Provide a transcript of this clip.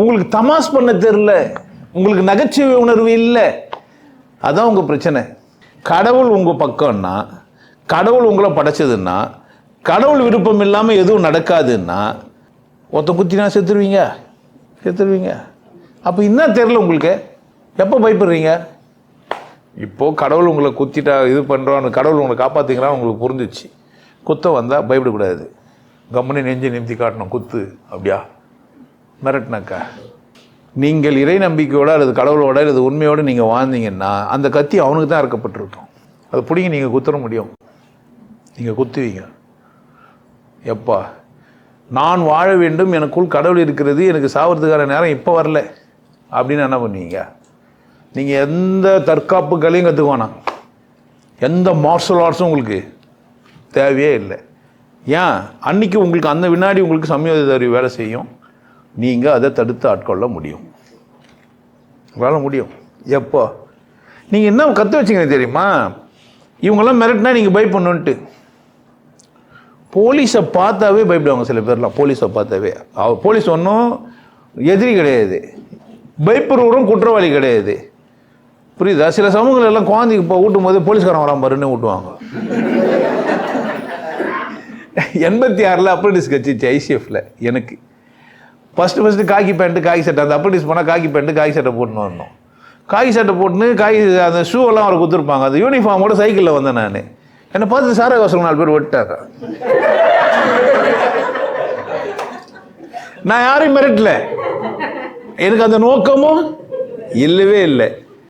உங்களுக்கு தமாஸ் பண்ண தெரில உங்களுக்கு நகைச்சுவை உணர்வு இல்லை. அதான் உங்கள் பிரச்சனை. கடவுள் உங்கள் பக்கம்னா கடவுள் உங்களை படைச்சதுன்னா கடவுள் விருப்பம் இல்லாமல் எதுவும் நடக்காதுன்னா ஒத்த குத்தினா செத்துருவீங்க. செத்துருவீங்க. அப்போ என்ன தெரில உங்களுக்கு? எப்போ பயப்படுறீங்க? இப்போது கடவுள் உங்களை குத்திட்டா இது பண்ணுறோன்னு கடவுள் உங்களை காப்பாற்றிங்களான்னு உங்களுக்கு புரிஞ்சிச்சு. குத்தம் வந்தால் பயப்படக்கூடாது. கம்மனி நெஞ்சு நிமித்தி காட்டணும் குத்து அப்படியா? மிரட்டினாக்கா. நீங்கள் இறை நம்பிக்கையோட அல்லது கடவுளோட அல்லது உண்மையோடு நீங்கள் வாழ்ந்தீங்கன்னா அந்த கத்தி அவனுக்கு தான் இறக்கப்பட்டிருக்கும் அது பிடிங்க நீங்கள் குத்துற முடியும். நீங்கள் குத்துவீங்க. எப்பா நான் வாழ வேண்டும் எனக்குள் கடவுள் இருக்கிறது எனக்கு சாவறதுக்கான நேரம் இப்போ வரல. அப்படின்னு என்ன பண்ணுவீங்க? நீங்கள் எந்த தற்காப்பு கலையும் கற்றுக்க வேணாம். எந்த மார்ஷல் ஆர்ட்ஸும் உங்களுக்கு தேவையே இல்லை. ஏன்? அன்னைக்கு உங்களுக்கு அந்த வினாடி உங்களுக்கு சமயோதித வேலை செய்யும். நீங்கள் அதை தடுத்து ஆட்கொள்ள முடியும். உங்களால் முடியும். எப்போ? நீங்கள் என்ன கற்று வச்சிங்க தெரியுமா? இவங்கெல்லாம் மிரட்டினா நீங்கள் பயப்படணுன்ட்டு போலீஸை பார்த்தாவே பயப்படுவாங்க சில பேர்லாம். போலீஸை பார்த்தாவே. அவ போலீஸ் ஒன்றும் எதிரி கிடையாது. பயப்படுறவரும் குற்றவாளி கிடையாது. புரியுதா? சில சமூகங்கள் எல்லாம் குழந்தைக்கு இப்போ ஊட்டும் போது போலீஸ்காரன் வராம பாருன்னு ஊட்டுவாங்க. எண்பத்தி ஆறில் அப்ரண்டிஸ் கட்சி ஐசிஎஃப்ல எனக்கு. ஃபஸ்ட்டு ஃபஸ்ட்டு காக்கி பேண்ட்டு காக்கி சட்டை அந்த அப்ரண்டிஸ் போனால் காக்கி பேண்ட்டு காக்கி சட்டை போட்டுன்னு வரணும். காக்கி சட்டை போட்டுன்னு காய் அந்த ஷூ எல்லாம் அவரை கொடுத்துருப்பாங்க. அந்த யூனிஃபார்மோட சைக்கிளில் வந்தேன் நான். என்னை பார்த்து சாரா கோசம் நாலு பேர் விட்டாங்க நான் யாரையும் மிரட்டல. எனக்கு அந்த நோக்கமும் இல்லவே இல்லை.